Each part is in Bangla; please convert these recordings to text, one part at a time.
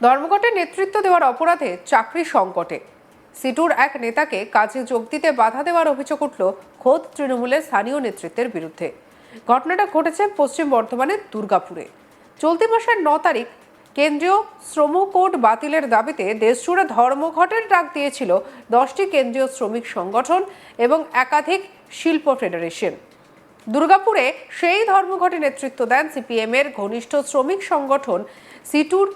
ধর্মঘটে নেতৃত্ব দেওয়ার অপরাধে চাকরি সংকটে। সিটুর এক নেতাকে কাজে যোগ দিতে বাধা দেওয়ার অভিযোগ উঠল খোদ তৃণমূলের স্থানীয় নেতৃত্বের বিরুদ্ধে। ঘটনাটা ঘটেছে পশ্চিম বর্ধমানের দুর্গাপুরে। চলতি মাসের ন তারিখ কেন্দ্রীয় শ্রম কোড বাতিলের দাবিতে দেশজুড়ে ধর্মঘটের ডাক দিয়েছিল দশটি কেন্দ্রীয় শ্রমিক সংগঠন এবং একাধিক শিল্প ফেডারেশন। দুর্গাপুরে সেই ধর্মঘটে নেতৃত্ব দেন সিপিএমের ঘনিষ্ঠ শ্রমিক সংগঠন সিটুর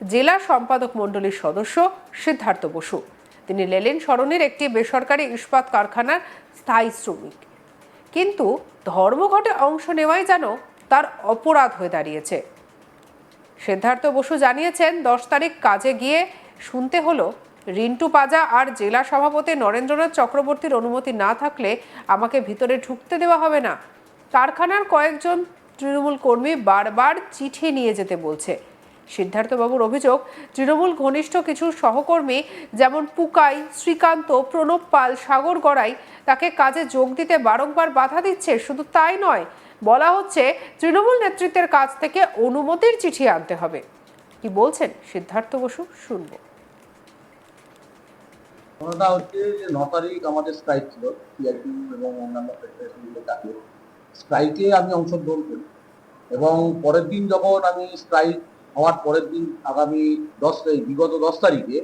জেলা সম্পাদক মণ্ডলীর সদস্য সিদ্ধার্থ বসু। তিনি লেলেন সরণির একটি বেসরকারি ইস্পাত কারখানার স্থায়ী শ্রমিক। কিন্তু ধর্মঘটে অংশ নেওয়াই যেন তার অপরাধ হয়ে দাঁড়িয়েছে। সিদ্ধার্থ বসু জানিয়েছেন, দশ তারিখ কাজে গিয়ে শুনতে হলো, রিন্টু পাজা আর জেলা সভাপতি নরেন্দ্রনাথ চক্রবর্তীর অনুমতি না থাকলে আমাকে ভিতরে ঢুকতে দেওয়া হবে না। কারখানার কয়েকজন তৃণমূল কর্মী বারবার চিঠি নিয়ে যেতে বলছে। সিদ্ধার্থবাবুর অভিযোগ, তৃণমূল ঘনিষ্ঠ কিছু সহকর্মী যেমন পুকাই, শ্রীকান্ত, প্রণব পাল, সাগর গড়াই তাকে কাজে যোগ দিতে বারংবার বাধা দিচ্ছে। শুধু তাই নয়, বলা হচ্ছে তৃণমূল নেতৃত্বের কাছ থেকে অনুমতির চিঠি আনতে হবে। কি বলছেন সিদ্ধার্থ বসু? শুনব। ঘটনাটা হচ্ছে যে ন তারিখ আমাদের স্ট্রাইক ছিল সিআইটি এবং অন্যান্য ফেডারেশনগুলো ডাকে। স্ট্রাইকে আমি অংশগ্রহণ করি এবং পরের দিন যখন আমি স্ট্রাইক হওয়ার পরের দিন আগামী দশ তারিখ বিগত দশ তারিখে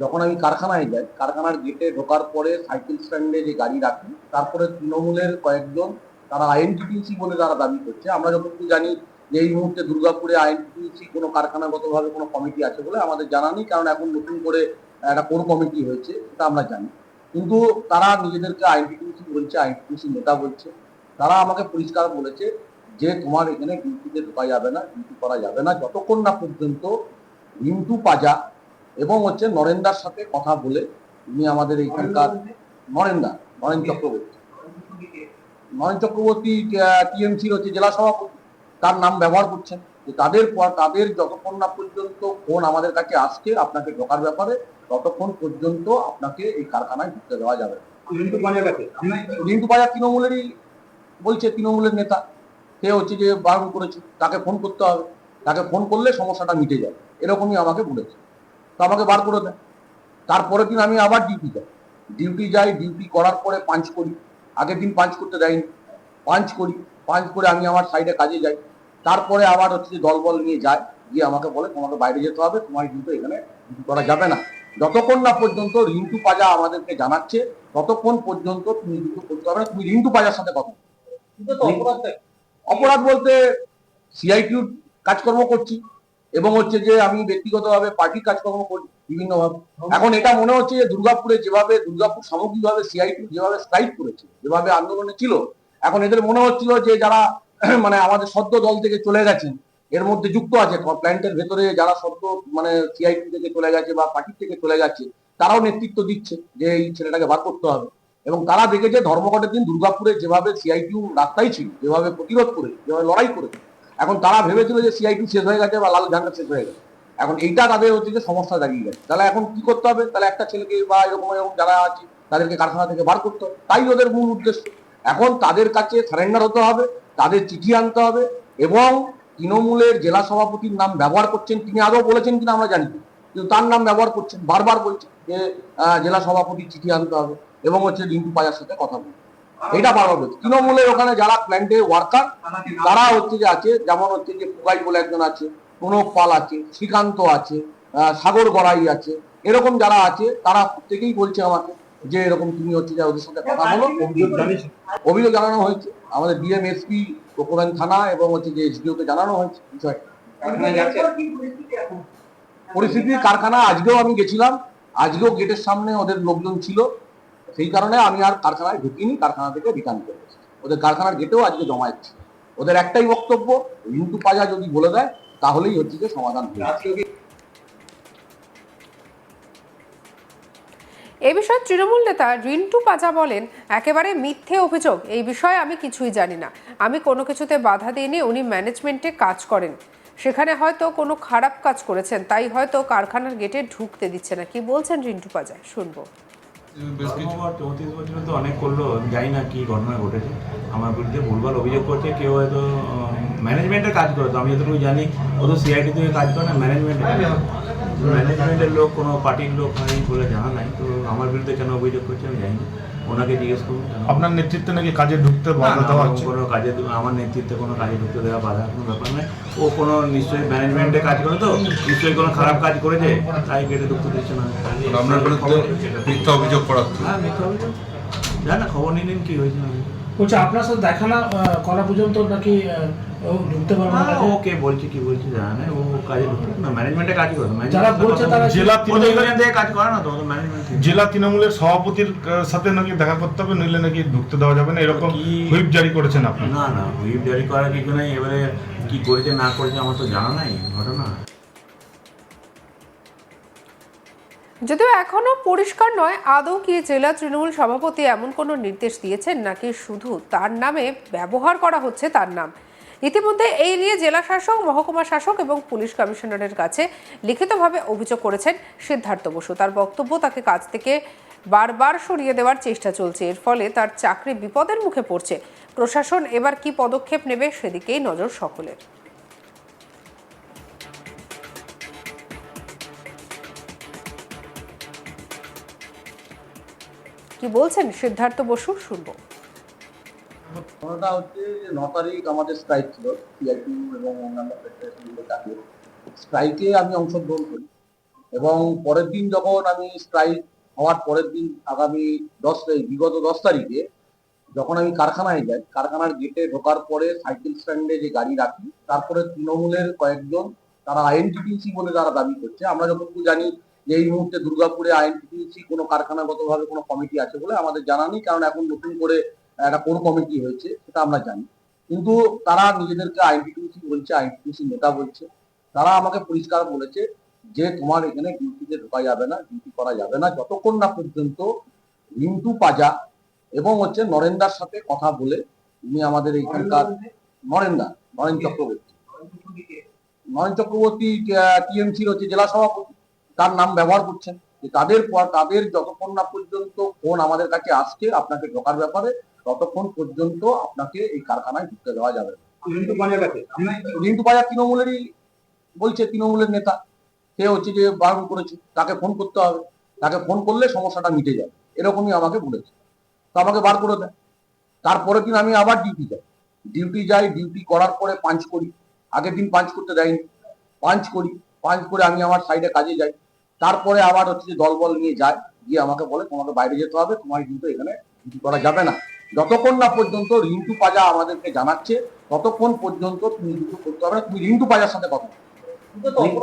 যখন আমি কারখানায় যাই, কারখানার গেটে ঢোকার পরে সাইকেল স্ট্যান্ডে যে গাড়ি রাখি, তারপরে তৃণমূলের কয়েকজন তারা আইএনটিটিউসি বলে তারা দাবি করছে। আমরা যতটুকু জানি যে এই মুহূর্তে দুর্গাপুরে আইএনটিটিউসি কোনো কারখানাগতভাবে কোনো কমিটি আছে বলে আমাদের জানা নেই, কারণ এখন নতুন করে একটা কোর কমিটি হয়েছে এটা আমরা জানি। কিন্তু তারা নিজেদেরকে আইনটিটিউসি বলছে আইনটিটিউসি নেতা বলছে। তারা আমাকে পরিষ্কার বলেছে যে তোমার এখানে ডিউটিতে ঢোকা যাবে না ডিউটি করা যাবে না যতক্ষণ না পর্যন্ত রিন্টু পাজা এবং হচ্ছে নরেন্দার সাথে কথা বলে তুমি আমাদের এইখানকার নরেন্দা নরেন চক্রবর্তী। নরেন চক্রবর্তী টিএমসির হচ্ছে জেলা সভাপতি তার নাম ব্যবহার করছেন। যে তাদের পর তাদের যতক্ষণ না পর্যন্ত ফোন আমাদের কাছে আসছে আপনাকে ঢোকার ব্যাপারে ততক্ষণ পর্যন্ত আপনাকে এই কারখানায় ঢুকতে দেওয়া যাবে রিন্টু বাজার তৃণমূলেরই বলছে তৃণমূলের নেতা। সে হচ্ছে যে বারণ করেছে, তাকে ফোন করতে হবে। তাকে ফোন করলে সমস্যাটা মিটে যাবে। এরকমই আমাকে বলেছে। তো আমাকে বার করে দেয়। তারপরের দিন আমি আবার ডিউটি যাই। ডিউটি যাই ডিউটি করার পরে পাঞ্চ করি। আগের দিন পাঞ্চ করতে দেয়নি। পাঞ্চ করি। পাঞ্চ করে আমি আমার সাইডে কাজে যাই। তারপরে আবার হচ্ছে যে দলবল নিয়ে যায়। গিয়ে আমাকে বলে, তোমাকে বাইরে যেতে হবে। তোমার কিন্তু এখানে ডিউটি করা যাবে না। যতক্ষণ না পর্যন্ত রিন্টু পাজা আমাদেরকে জানাচ্ছে, ততক্ষণ পর্যন্ত তুমি ডিউটি করতে হবে না। তুমি রিন্টু পাজার সাথে কথা বলো। অপরাধ বলতে সিআইটিউর কাজকর্ম করছি এবং হচ্ছে যে আমি ব্যক্তিগতভাবে পার্টির কাজকর্ম করি বিভিন্নভাবে। এখন এটা মনে হচ্ছে যে দুর্গাপুরে যেভাবে দুর্গাপুর সামগ্রিকভাবে সিআইটি যেভাবে স্ট্রাইক করেছে যেভাবে আন্দোলনে ছিল এখন এদের মনে হচ্ছিল যে যারা মানে আমাদের সদ্য দল থেকে চলে গেছেন এর মধ্যে যুক্ত আছে প্ল্যান্টের ভেতরে যারা সদ্য মানে সিআইটি থেকে চলে গেছে বা পার্টি থেকে চলে গেছে তারাও নেতৃত্ব দিচ্ছে যে এই ছেলেটাকে বার করতে হবে। এবং তারা দেখেছে ধর্মঘটের দিন দুর্গাপুরে যেভাবে সিআইটিউ রাস্তায় ছিল, যেভাবে প্রতিরোধ করে, যেভাবে লড়াই করেছে এখন তারা ভেবেছিল যে সিআইটিউ শেষ হয়ে গেছে বা লাল ঝান্ডা শেষ হয়ে গেছে। এখন এইটা তাদের হচ্ছে যে সমস্যা দাঁড়িয়ে গেছে। তাহলে এখন কি করতে হবে? তাহলে একটা ছেলেকে বা এরকম এরকম যারা আছে, তাদেরকে কারখানা থেকে বার করতে হবে। তাই ওদের মূল উদ্দেশ্য। এখন তাদের কাছে সারেন্ডার হতে হবে, তাদের চিঠি আনতে হবে এবং তৃণমূলের জেলা সভাপতির নাম ব্যবহার করছেন তিনি আদৌ বলেছেন কিনা আমরা জানি। কিন্তু তার নাম ব্যবহার করছেন, বারবার বলছেন যে জেলা সভাপতির চিঠি আনতে হবে। এবং হচ্ছে রিন্টু পাজার সাথে কথা বলতে হবে। এটা বারবার বলছে তৃণমূলের ওখানে যারা প্ল্যান্টে ওয়ার্কার তারা হচ্ছে যে আছে, যেমন হচ্ছে যে পুগাই বলে একজন আছে, প্রণব পাল আছে, শ্রীকান্ত আছে সাগর গড়াই আছে, এরকম যারা আছে, তারা প্রত্যেকেই বলছে আমাকে যে এরকম তুমি হচ্ছে যে ওদের সাথে কথা বলো। অভিযোগ অভিযোগ জানানো হয়েছে। আমাদের ডিএমএসপি কোকোবেন থানা এবং হচ্ছে যে এসডিও কে জানানো হয়েছে। বিষয়টা পরিস্থিতি কারখানা, আজকেও আমি গেছিলাম। আজকেও গেটের সামনে ওদের লোকজন ছিল। সেই কারণে আমি আর কারখানায় ঢুকিনি, কারখানা থেকে রিটার্ন করে ওদের কারখানার গেটেও আজকে জমায়েত ছিল। ওদের একটাই বক্তব্য, রিন্টু পাজা যদি বলে দেয়, তাহলেই হচ্ছে যে সমাধান এ বিষয়ে তৃণমূল নেতা রিন্টু পাজা বলেন, একেবারে মিথ্যে অভিযোগ, এই বিষয়ে আমি কিছুই জানি না। আমি কোনো কিছুতে বাধা দিইনি, উনি ম্যানেজমেন্টে কাজ করেন। সেখানে হয়তো কোনো খারাপ কাজ করেছেন, তাই হয়তো কারখানার গেটে ঢুকতে দিচ্ছে না। কি বলছেন রিন্টু পাজা? শুনব। চৌত্রিশ বছরে তো অনেক করল জানি না কি ঘটনা ঘটেছে। আমার বিরুদ্ধে ভুলভাল অভিযোগ করছে, কেউ হয়তো ম্যানেজমেন্টের কাজ করে তো আমি যতটুকু জানি, ও তো সিআইটি থেকে কাজ করে না ম্যানেজমেন্টে ম্যানেজমেন্টের লোক কোনো পার্টির লোক হয় বলে জানা নাই তো আমার বিরুদ্ধে কেন অভিযোগ করছে আমি জানি না। ওনাকে জিজ্ঞেস করুন। আপনার নেতৃত্বে নাকি কাজে ঢুকতে না, বাধা দেওয়া হচ্ছে? কোনো কাজে আমার নেতৃত্বে কোনো কাজে ঢুকতে দেওয়া বাধা কোনো ব্যাপার নয়। ও কোনো নিশ্চয়ই ম্যানেজমেন্টে কাজ করে তো নিশ্চয়ই কোনো খারাপ কাজ করেছে তাই গেটে ঢুকতে দিচ্ছে না। আপনার বিরুদ্ধে মিথ্যা অভিযোগ করা হ্যাঁ মিথ্যা অভিযোগ। জান না খবর নিন কি হয়েছে না হয়েছে। বলছে আপনার সাথে দেখা না করা পর্যন্ত নাকি ও ঢুকতে পারবে না হ্যাঁ, কাজে? ও কে বলছে কি বলছে জানা নাই ও কাজে ঢুকতে না ম্যানেজমেন্টে কাজ করে যারা বলছে তারা জেলা তৃণমূলের এখান কাজ করে না তো ম্যানেজমেন্ট জেলা তৃণমূলের সভাপতির সাথে নাকি দেখা করতে হবে নইলে নাকি ঢুকতে দেওয়া যাবে না এরকম হুইপ জারি করেছেন আপনি। না না হুইপ জারি করার কিছু নেই এবারে কি করেছে না করেছে আমার তো জানা নাই ঘটনা। যদিও এখনও পরিষ্কার নয়, আদৌ কি জেলা তৃণমূল সভাপতি এমন কোনো নির্দেশ দিয়েছেন নাকি শুধু তার নামে ব্যবহার করা হচ্ছে তার নাম? ইতিমধ্যে এই নিয়ে জেলা শাসক, মহকুমা শাসক এবং পুলিশ কমিশনারের কাছে লিখিতভাবে অভিযোগ করেছেন সিদ্ধার্থ বসু। তার বক্তব্য তাকে কাজ থেকে বারবার সরিয়ে দেওয়ার চেষ্টা চলছে। এর ফলে তার চাকরি বিপদের মুখে পড়ছে। প্রশাসন এবার কি পদক্ষেপ নেবে সেদিকেই নজর সকলের। কি বলছেন? সিদ্ধার্থ বসু, শুনব। ঘটনাটা হচ্ছে যে ন তারিখ আমাদের স্ট্রাইক ছিল সিআইটি এবং অন্যান্য স্ট্রাইকে আমি অংশগ্রহণ করি এবং পরের দিন যখন আমি স্ট্রাইক হওয়ার পরের দিন আগামী দশ বিগত দশ তারিখে যখন আমি কারখানায় যাই, কারখানার গেটে ঢোকার পরে সাইকেল স্ট্যান্ডে যে গাড়ি রাখি, তারপরে তৃণমূলের কয়েকজন, তারা আইএনটিটিসি বলে তারা দাবি করছে। আমরা যতটুকু জানি যে এই মুহূর্তে দুর্গাপুরে আইএনটিটিসি কোনো কারখানাগতভাবে কোনো কমিটি আছে বলে আমাদের জানা নেই, কারণ এখন নতুন করে একটা কোর কমিটি হয়েছে, সেটা আমরা জানি। কিন্তু তারা নিজেদেরকে আইনটিটিউসি বলছে আইনটিটিউসি নেতা বলছে। তারা আমাকে পরিষ্কার বলেছে যে তোমার এখানে ডিউটিতে ঢোকা যাবে না ডিউটি করা যাবে না, যতক্ষণ না পর্যন্ত রিন্টু পাজা এবং হচ্ছে নরেন্দার সাথে কথা বলে উনি আমাদের এখানকার নরেন্দা, নরেন চক্রবর্তী। নরেন চক্রবর্তী টিএমসির হচ্ছে জেলা সভাপতি। তার নাম ব্যবহার করছেন যে তাদের পর তাদের যতক্ষণ না পর্যন্ত ফোন আমাদের কাছে আসছে আপনাকে ঢোকার ব্যাপারে ততক্ষণ পর্যন্ত আপনাকে এই কারখানায় ঢুকতে দেওয়া যাবে। রিন্টু বাজার তৃণমূলেরই বলছে তৃণমূলের নেতা। সে হচ্ছে যে বারণ করেছে তাকে ফোন করতে হবে। তাকে ফোন করলে সমস্যাটা মিটে যাবে। এরকমই আমাকে বলেছে। তো আমাকে বার করে দেয়। তারপরের দিন আমি আবার ডিউটি যাই। ডিউটি যাই ডিউটি করার পরে পাঞ্চ করি। আগের দিন পাঞ্চ করতে দেয়নি। পাঞ্চ করি। পাঞ্চ করে আমি আমার সাইডে কাজে যাই। তারপরে আবার হচ্ছে যে দলবল নিয়ে যায়। গিয়ে আমাকে বলে তোমাকে বাইরে যেতে হবে তোমার কিন্তু এখানে ডিউটি করা যাবে না। যতক্ষণ না পর্যন্ত রিন্টু পাজা আমাদেরকে জানাচ্ছে ততক্ষণ পর্যন্ত তুমি ডিউটি করতে হবে না। তুমি রিন্টু পাজার সাথে কথা বলো।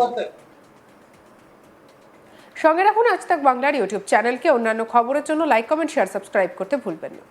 সঙ্গে রাখুন আজ তাক বাংলার ইউটিউব চ্যানেলকে। অন্যান্য খবরের জন্য লাইক কমেন্ট শেয়ার সাবস্ক্রাইব করতে ভুলবেন না।